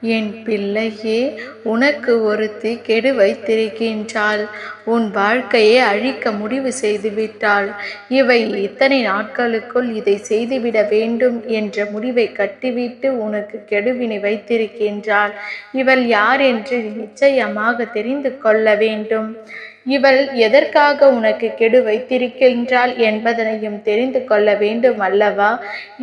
என் பிள்ளையே உனக்கு ஒருத்தி கெடு வைத்திருக்கின்றாள். உன் வாழ்க்கையை அழிக்க முடிவு செய்துவிட்டாள். இவை இத்தனை நாட்களுக்குள் இதை செய்துவிட வேண்டும் என்ற முடிவை கட்டிவிட்டு உனக்கு கெடுவினை வைத்திருக்கின்றாள். இவள் யார் என்று நிச்சயமாக தெரிந்து கொள்ள வேண்டும். இவள் எதற்காக உனக்கு கெடு வைத்திருக்கின்றாள் என்பதனையும் தெரிந்து கொள்ள வேண்டும் அல்லவா?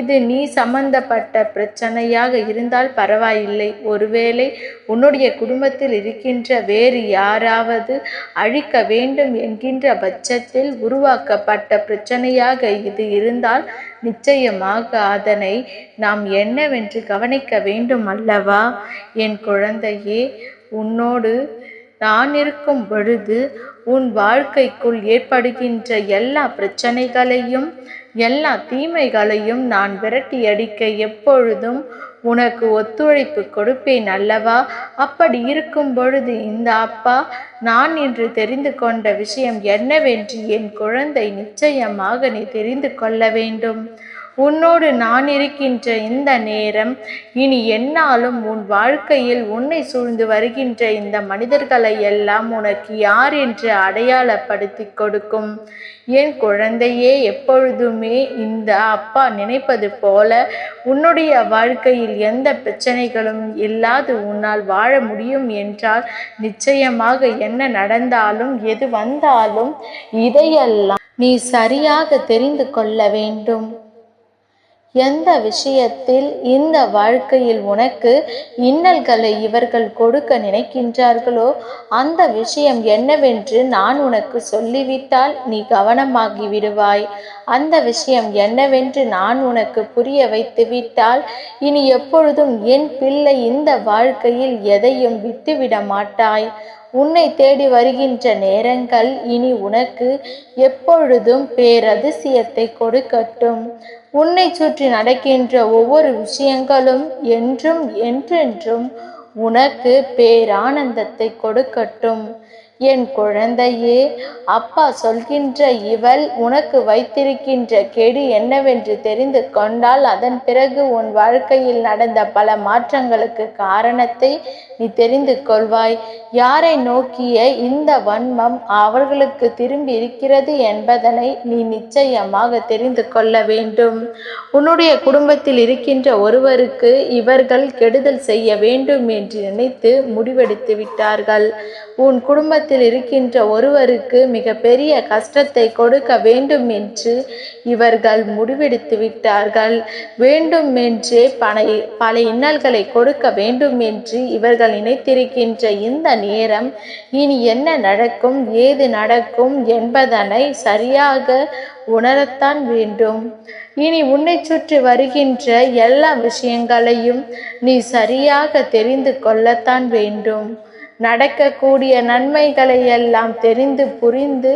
இது நீ சம்பந்தப்பட்ட பிரச்சனையாக இருந்தால் பரவாயில்லை. ஒருவேளை உன்னுடைய குடும்பத்தில் இருக்கின்ற வேறு யாராவது அழிக்க வேண்டும் என்கின்ற பட்சத்தில் உருவாக்கப்பட்ட பிரச்சனையாக இது இருந்தால் நிச்சயமாக அதனை நாம் என்னவென்று கவனிக்க வேண்டும் அல்லவா? என் குழந்தையே உன்னோடு நான் இருக்கும் பொழுது உன் வாழ்க்கைக்குள் ஏற்படுகின்ற எல்லா பிரச்சனைகளையும் எல்லா தீமைகளையும் நான் விரட்டி அடிக்க எப்பொழுதும் உனக்கு ஒத்துழைப்பு கொடுப்பேன் அல்லவா? அப்படி இருக்கும் பொழுது இந்த அப்பா நான் இன்று தெரிந்து கொண்ட விஷயம் என்னவென்று என் குழந்தை நிச்சயமாக நீ தெரிந்து கொள்ள வேண்டும். உன்னோடு நான் இருக்கின்ற இந்த நேரம் இனி என்னாலும் உன் வாழ்க்கையில் உன்னை சூழ்ந்து வருகின்ற இந்த மனிதர்களை எல்லாம் உனக்கு யார் என்று அடையாளப்படுத்தி கொடுக்கும். என் குழந்தையே எப்பொழுதுமே இந்த அப்பா நினைப்பது போல உன்னுடைய வாழ்க்கையில் எந்த பிரச்சனைகளும் இல்லாது உன்னால் வாழ முடியும் என்றால் நிச்சயமாக என்ன நடந்தாலும் எது வந்தாலும் இதையெல்லாம் நீ சரியாக தெரிந்து கொள்ள வேண்டும். எந்த விஷயத்தில் இந்த வாழ்க்கையில் உனக்கு இன்னல்களை இவர்கள் கொடுக்க நினைக்கின்றார்களோ அந்த விஷயம் என்னவென்று நான் உனக்கு சொல்லிவிட்டால் நீ கவனமாகி விடுவாய். அந்த விஷயம் என்னவென்று நான் உனக்கு புரிய வைத்து விட்டால் இனி எப்பொழுதும் என் பிள்ளை இந்த வாழ்க்கையில் எதையும் விட்டுவிட மாட்டாய். உன்னை தேடி வருகின்ற நேரங்கள் இனி உனக்கு எப்பொழுதும் பேரதிசயத்தை கொடுக்கட்டும். உன்னை சுற்றி நடக்கின்ற ஒவ்வொரு விஷயங்களும் என்றும் என்றென்றும் உனக்கு பேரானந்தத்தை கொடுக்கட்டும். என் குழந்தையே அப்பா சொல்கின்ற இவள் உனக்கு வைத்திருக்கின்ற கெடு என்னவென்று தெரிந்து கொண்டால் அதன் பிறகு உன் வாழ்க்கையில் நடந்த பல மாற்றங்களுக்கு காரணத்தை நீ தெரிந்து கொள்வாய். யாரை நோக்கிய இந்த வன்மம் அவர்களுக்கு திரும்பி இருக்கிறது என்பதனை நீ நிச்சயமாக தெரிந்து கொள்ள வேண்டும். உன்னுடைய குடும்பத்தில் இருக்கின்ற ஒருவருக்கு இவர்கள் கெடுதல் செய்ய வேண்டும் என்று நினைத்து முடிவெடுத்து விட்டார்கள். உன் குடும்ப குடும்பத்தில் இருக்கின்ற ஒருவருக்கு மிக பெரிய கஷ்டத்தை கொடுக்க வேண்டும் என்று இவர்கள் முடிவெடுத்து விட்டார்கள். வேண்டும் என்றே பல பல இன்னல்களை கொடுக்க வேண்டும் என்று இவர்கள் நினைத்திருக்கின்ற இந்த நேரம் இனி என்ன நடக்கும் ஏது நடக்கும் என்பதனை சரியாக உணரத்தான் வேண்டும். இனி உன்னை சுற்றி வருகின்ற எல்லா விஷயங்களையும் நீ சரியாக தெரிந்து கொள்ளத்தான் வேண்டும். நடக்கக்கூடிய நன்மைகளை எல்லாம் தெரிந்து புரிந்து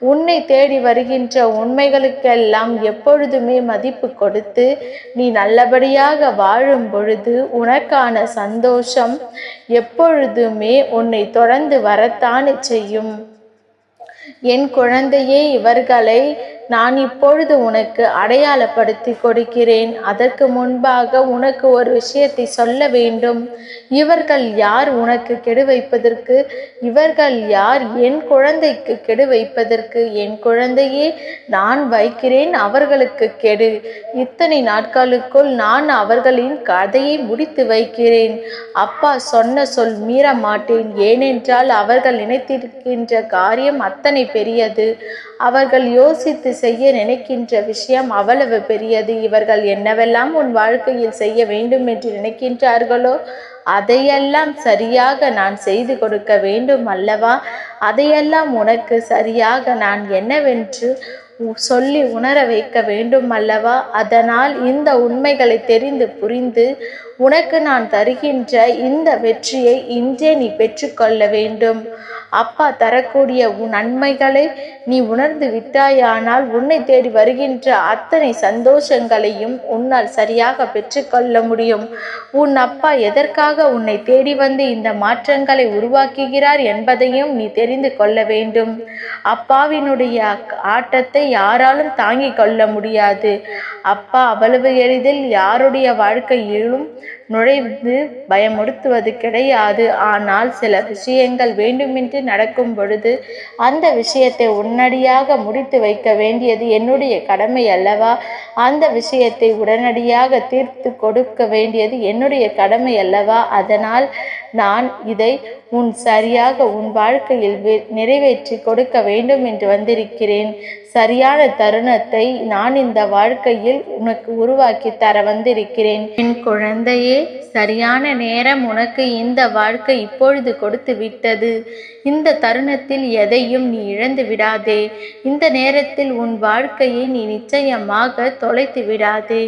உன்னை தேடி வருகின்ற உண்மைகளுக்கெல்லாம் எப்பொழுதுமே மதிப்பு கொடுத்து நீ நல்லபடியாக வாழும் பொழுது உனக்கான சந்தோஷம் எப்பொழுதுமே உன்னை தொடர்ந்து வரத்தானே செய்யும். என் குழந்தையே இவர்களை நான் இப்பொழுது உனக்கு அடையாளப்படுத்தி கொடுக்கிறேன். அதற்கு முன்பாக உனக்கு ஒரு விஷயத்தை சொல்ல வேண்டும். இவர்கள் யார் உனக்கு கெடு வைப்பதற்கு? இவர்கள் யார் என் குழந்தைக்கு கெடு வைப்பதற்கு? என் குழந்தையே நான் வைக்கிறேன் அவர்களுக்கு கெடு. இத்தனை நாட்களுக்குள் நான் அவர்களின் கதையை முடித்து வைக்கிறேன். அப்பா சொன்ன சொல் மீற மாட்டேன் ஏனென்றால் அவர்கள் நினைத்திருக்கின்ற காரியம் அத்தனை பெரியது. அவர்கள் யோசித்து செய்ய நினைக்கின்ற விஷயம் அவ்வளவு பெரியது. இவர்கள் என்னவெல்லாம் உன் வாழ்க்கையில் செய்ய வேண்டும் என்று நினைக்கின்றார்களோ அதையெல்லாம் சரியாக நான் செய்து கொடுக்க வேண்டும் அல்லவா? அதையெல்லாம் உனக்கு சரியாக நான் என்னவென்று சொல்லி உணர வைக்க வேண்டும் அல்லவா? அதனால் இந்த உண்மைகளை தெரிந்து புரிந்து உனக்கு நான் தருகின்ற இந்த வெற்றியை இன்றே நீ பெற்றுக்கொள்ள வேண்டும். அப்பா தரக்கூடிய உன் நன்மைகளை நீ உணர்ந்து விட்டாயானால் உன்னை தேடி வருகின்ற அத்தனை சந்தோஷங்களையும் உன்னால் சரியாக பெற்றுக்கொள்ள முடியும். உன் அப்பா எதற்காக உன்னை தேடி வந்து இந்த மாற்றங்களை உருவாக்குகிறார் என்பதையும் நீ தெரிந்து கொள்ள வேண்டும். அப்பாவினுடைய ஆட்டத்தை யாராலும் தாங்கிக் கொள்ள முடியாது. அப்பா அவ்வளவு எளிதில் யாருடைய வாழ்க்கையிலும் together. நுழைந்து பயமுறுத்துவது கிடையாது ஆனால் சில விஷயங்கள் வேண்டுமென்று நடக்கும் பொழுது அந்த விஷயத்தை உடனடியாக முடித்து வைக்க வேண்டியது என்னுடைய கடமை அல்லவா? அந்த விஷயத்தை உடனடியாக தீர்த்து கொடுக்க வேண்டியது என்னுடைய கடமை அல்லவா? அதனால் நான் இதை உன் சரியாக உன் வாழ்க்கையில் வே- நிறைவேற்றி கொடுக்க வேண்டும் என்று வந்திருக்கிறேன். சரியான தருணத்தை நான் இந்த வாழ்க்கையில் உனக்கு உருவாக்கி தர வந்திருக்கிறேன். என் குழந்தையே சரியான நேரம் உனக்கு இந்த வாழ்க்கை இப்பொழுது கொடுத்து விட்டது. இந்த தருணத்தில் எதையும் நீ இழந்து விடாதே. இந்த நேரத்தில் உன் வாழ்க்கையை நீ நிச்சயமாக தொலைத்து விடாதே.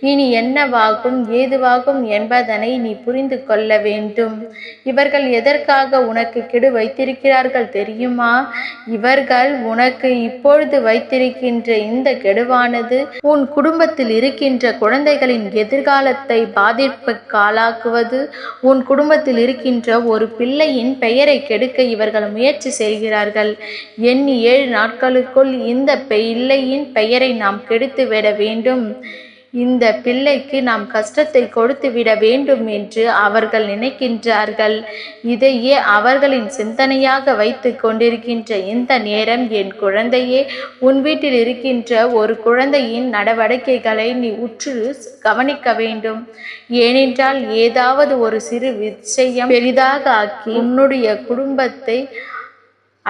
இனி என்னவாகும் ஏதுவாகும் என்பதனை நீ புரிந்து கொள்ள வேண்டும். இவர்கள் எதற்காக உனக்கு கெடு வைத்திருக்கிறார்கள் தெரியுமா? இவர்கள் உனக்கு இப்பொழுது வைத்திருக்கின்ற இந்த கெடுவானது உன் குடும்பத்தில் இருக்கின்ற குழந்தைகளின் எதிர்காலத்தை பாதிப்பு காலாக்குவது. உன் குடும்பத்தில் இருக்கின்ற ஒரு பிள்ளையின் பெயரை கெடுக்க இவர்கள் முயற்சி செய்கிறார்கள். எண்ணி ஏழு நாட்களுக்குள் இந்த பிள்ளையின் பெயரை நாம் கெடுத்து விட வேண்டும். இந்த பிள்ளைக்கு நாம் கஷ்டத்தை கொடுத்து விட வேண்டும் என்று அவர்கள் நினைக்கின்றார்கள். இதையே அவர்களின் சிந்தனையாக வைத்து கொண்டிருக்கின்ற இந்த நேரம் என் குழந்தையே உன் வீட்டில் இருக்கின்ற ஒரு குழந்தையின் நடவடிக்கைகளை நீ உற்று கவனிக்க வேண்டும். ஏனென்றால் ஏதாவது ஒரு சிறு விஷயம் பெரிதாக ஆக்கி உன்னுடைய குடும்பத்தை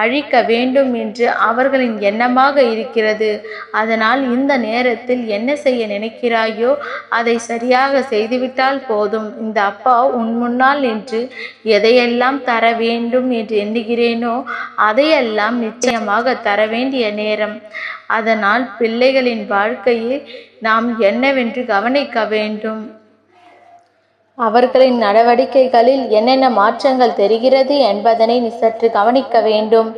அழிக்க வேண்டும் என்று அவர்களின் எண்ணமாக இருக்கிறது. அதனால் இந்த நேரத்தில் என்ன செய்ய நினைக்கிறாயோ அதை சரியாக செய்துவிட்டால் போதும். இந்த அப்பா உன் முன்னால் நின்று எதையெல்லாம் தர வேண்டும் என்று எண்ணுகிறேனோ அதையெல்லாம் நிச்சயமாக தர வேண்டிய நேரம். அதனால் பிள்ளைகளின் வாழ்க்கையில் நாம் என்னவென்று கவனிக்க வேண்டும். அவர்களின் நடவடிக்கைகளில் என்னென்ன மாற்றங்கள் தெரிகிறது என்பதனை நீ சற்று கவனிக்க வேண்டும்.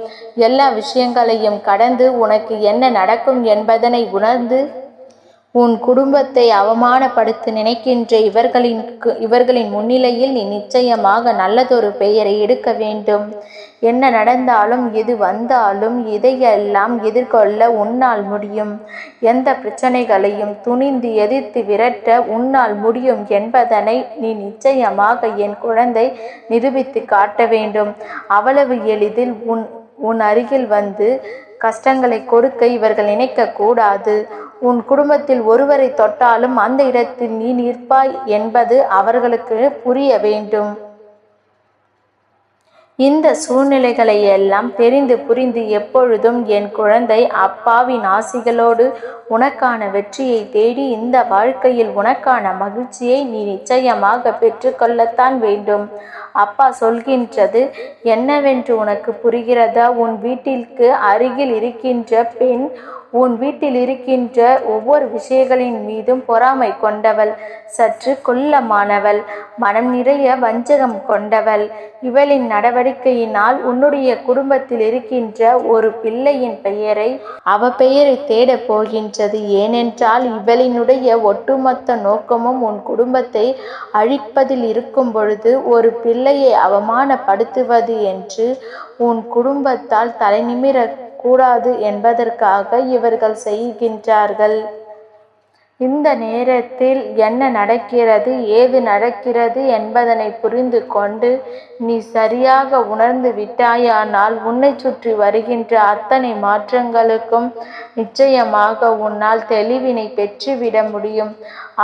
எல்லா விஷயங்களையும் கடந்து உனக்கு என்ன நடக்கும் என்பதனை உணர்ந்து உன் குடும்பத்தை அவமானப்படுத்த நினைக்கின்ற இவர்களின் இவர்களின் முன்னிலையில் நீ நிச்சயமாக நல்லதொரு பெயரை எடுக்க வேண்டும். என்ன நடந்தாலும் எது வந்தாலும் இதையெல்லாம் எதிர்கொள்ள உன்னால் முடியும். எந்த பிரச்சனைகளையும் துணிந்து எதிர்த்து விரட்ட உன்னால் முடியும் என்பதனை நீ நிச்சயமாக என் குழந்தை நிரூபித்து காட்ட வேண்டும். அவ்வளவு எளிதில் உன் உன் அருகில் வந்து கஷ்டங்களை கொடுக்க இவர்கள் நினைக்க கூடாது. உன் குடும்பத்தில் ஒருவரை தொட்டாலும் அந்த இடத்தில் நீ நிற்பாய் என்பது அவர்களுக்கு புரிய வேண்டும். இந்த சூழ்நிலைகளை எல்லாம் தெரிந்து புரிந்து எப்பொழுதும் என் குழந்தை அப்பாவின் ஆசிகளோடு உனக்கான வெற்றியை தேடி இந்த வாழ்க்கையில் உனக்கான மகிழ்ச்சியை நீ நிச்சயமாக பெற்றுக்கொள்ளத்தான் வேண்டும். அப்பா சொல்கின்றது என்னவென்று உனக்கு புரிகிறதா? உன் வீட்டிற்கு அருகில் இருக்கின்ற பெண் உன் வீட்டில் இருக்கின்ற ஒவ்வொரு விஷயங்களின் மீதும் பொறாமை கொண்டவள் சற்று கொல்லமானவள் மனம் நிறைய வஞ்சகம் கொண்டவள். இவளின் நடவடிக்கையினால் உன்னுடைய குடும்பத்தில் இருக்கின்ற ஒரு பிள்ளையின் பெயரை அவ பெயரை தேடப் போகின்றது. ஏனென்றால் இவளினுடைய ஒட்டுமொத்த நோக்கமும் உன் குடும்பத்தை அழிப்பதில் இருக்கும் பொழுது ஒரு பிள்ளையை அவமானப்படுத்துவது என்று உன் குடும்பத்தால் தலைநிமிர கூடாது என்பதற்காக இவர்கள் செய்கின்றார்கள். இந்த நேரத்தில் என்ன நடக்கிறது ஏது நடக்கிறது என்பதனை புரிந்து கொண்டு நீ சரியாக உணர்ந்து விட்டாயானால் உன்னை சுற்றி வருகின்ற அத்தனை மாற்றங்களுக்கும் நிச்சயமாக உன்னால் தெளிவினை பெற்றுவிட முடியும்.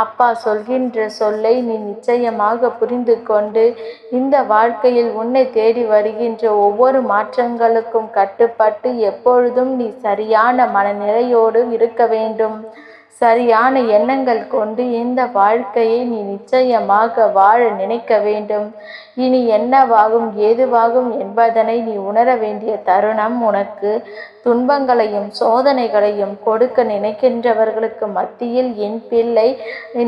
அப்பா சொல்கின்ற சொல்லை நீ நிச்சயமாக புரிந்து கொண்டு இந்த வாழ்க்கையில் உன்னை தேடி வருகின்ற ஒவ்வொரு மாற்றங்களுக்கும் கட்டுப்பட்டு எப்பொழுதும் நீ சரியான மனநிலையோடு இருக்க வேண்டும். சரியான எண்ணங்கள் கொண்டு இந்த வாழ்க்கையை நீ நிச்சயமாக வாழ நினைக்க வேண்டும். இனி என்னவாகும் ஏதுவாகும் என்பதனை நீ உணர வேண்டிய தருணம் உனக்கு. துன்பங்களையும் சோதனைகளையும் கொடுக்க நினைக்கின்றவர்களுக்கு மத்தியில் என் பிள்ளை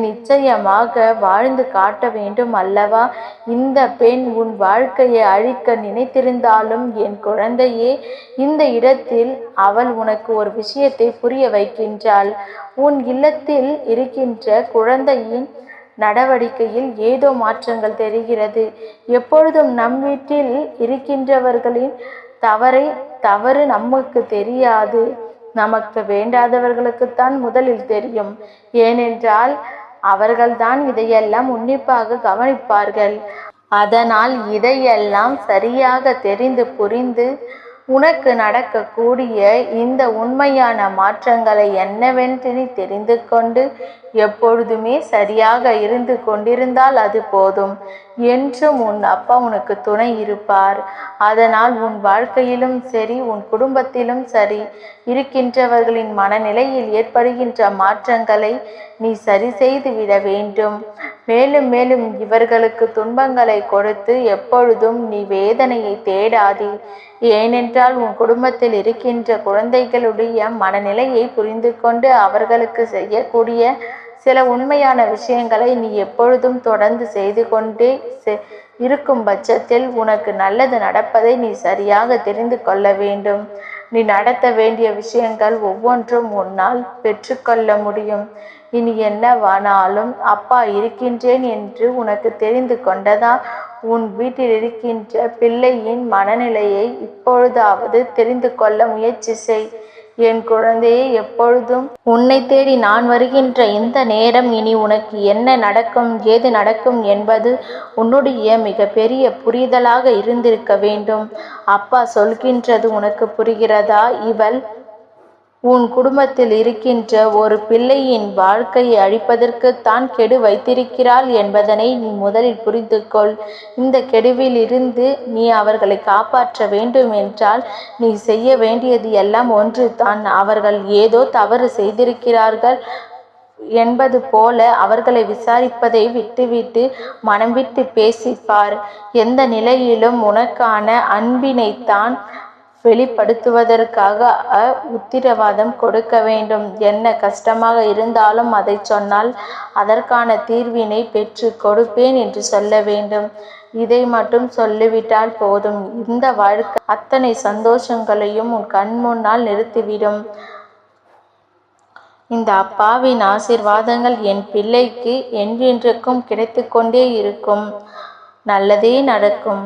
நிச்சயமாக வாழ்ந்து காட்ட வேண்டும் அல்லவா? இந்த பெண் உன் வாழ்க்கையை அழிக்க நினைத்திருந்தாலும் என் குழந்தையே இந்த இடத்தில் அவள் உனக்கு ஒரு விஷயத்தை புரிய வைக்கின்றாள். உன் இல்லத்தில் இருக்கின்ற குழந்தையின் நடவடிக்கையில் ஏதோ மாற்றங்கள் தெரிகிறது. எப்பொழுதும் நம் வீட்டில் இருக்கின்றவர்களின் தவறை தவறு நமக்கு தெரியாது. நமக்கு வேண்டாதவர்களுக்குத்தான் முதலில் தெரியும். ஏனென்றால் அவர்கள்தான் இதையெல்லாம் உன்னிப்பாக கவனிப்பார்கள். அதனால் இதையெல்லாம் சரியாக தெரிந்து புரிந்து உனக்கு நடக்கக்கூடிய இந்த உண்மையான மாற்றங்களை என்னவென்று நீ தெரிந்து கொண்டு எப்பொழுதுமே சரியாக இருந்து கொண்டிருந்தால் அது போதும். என்றும் உன் அப்பா உனக்கு துணை இருப்பார். அதனால் உன் வாழ்க்கையிலும் சரி உன் குடும்பத்திலும் சரி இருக்கின்றவர்களின் மனநிலையில் ஏற்படுகின்ற மாற்றங்களை நீ சரி செய்து விட வேண்டும். மேலும் மேலும் இவர்களுக்கு துன்பங்களை கொடுத்து எப்பொழுதும் நீ வேதனையை தேடாதே. ஏனென்றால் உன் குடும்பத்தில் இருக்கின்ற குழந்தைகளுடைய மனநிலையை புரிந்து கொண்டு அவர்களுக்கு செய்யக்கூடிய சில உண்மையான விஷயங்களை நீ எப்பொழுதும் தொடர்ந்து செய்து கொண்டே இருக்கும் பட்சத்தில் உனக்கு நல்லது நடப்பதை நீ சரியாக தெரிந்து கொள்ள வேண்டும். நீ நடத்த வேண்டிய விஷயங்கள் ஒவ்வொன்றும் உன்னால் பெற்றுக்கொள்ள முடியும். இனி என்னவானாலும் அப்பா இருக்கின்றேன் என்று உனக்கு தெரிந்து கொண்டதா? உன் வீட்டில் இருக்கின்ற பிள்ளையின் மனநிலையை இப்பொழுதாவது தெரிந்து கொள்ள முயற்சி செய். என் குழந்தையே எப்பொழுதும் உன்னை தேடி நான் வருகின்ற இந்த நேரம் இனி உனக்கு என்ன நடக்கும் ஏது நடக்கும் என்பது உன்னுடைய மிக பெரிய புரிதலாக இருந்திருக்க வேண்டும். அப்பா சொல்கின்றது உனக்கு புரிகிறதா? இவள் உன் குடும்பத்தில் இருக்கின்ற ஒரு பிள்ளையின் வாழ்க்கையை அழிப்பதற்கு தான் கெடு வைத்திருக்கிறாள் என்பதனை நீ முதலில் புரிந்து கொள் இந்த கெடுவில் இருந்து நீ அவர்களை காப்பாற்ற வேண்டும் என்றால் நீ செய்ய வேண்டியது எல்லாம் ஒன்று தான் அவர்கள் ஏதோ தவறு செய்திருக்கிறார்கள் என்பது போல அவர்களை விசாரிப்பதை விட்டுவிட்டு மனம் விட்டு பேசிப்பார். எந்த நிலையிலும் உனக்கான அன்பினைத்தான் வெளிப்படுத்துவதற்காக உத்திரவாதம் கொடுக்க வேண்டும். என்ன கஷ்டமாக இருந்தாலும் அதை சொன்னால் அதற்கான தீர்வினை பெற்று கொடுப்பேன் என்று சொல்ல வேண்டும். இதை மட்டும் சொல்லிவிட்டால் போதும். இந்த வாழ்க்கை அத்தனை சந்தோஷங்களையும் உன் கண் முன்னால் நிறுத்திவிடும். இந்த அப்பாவின் ஆசிர்வாதங்கள் என் பிள்ளைக்கு என்றென்றைக்கும் கிடைத்து கொண்டே இருக்கும். நல்லதே நடக்கும்.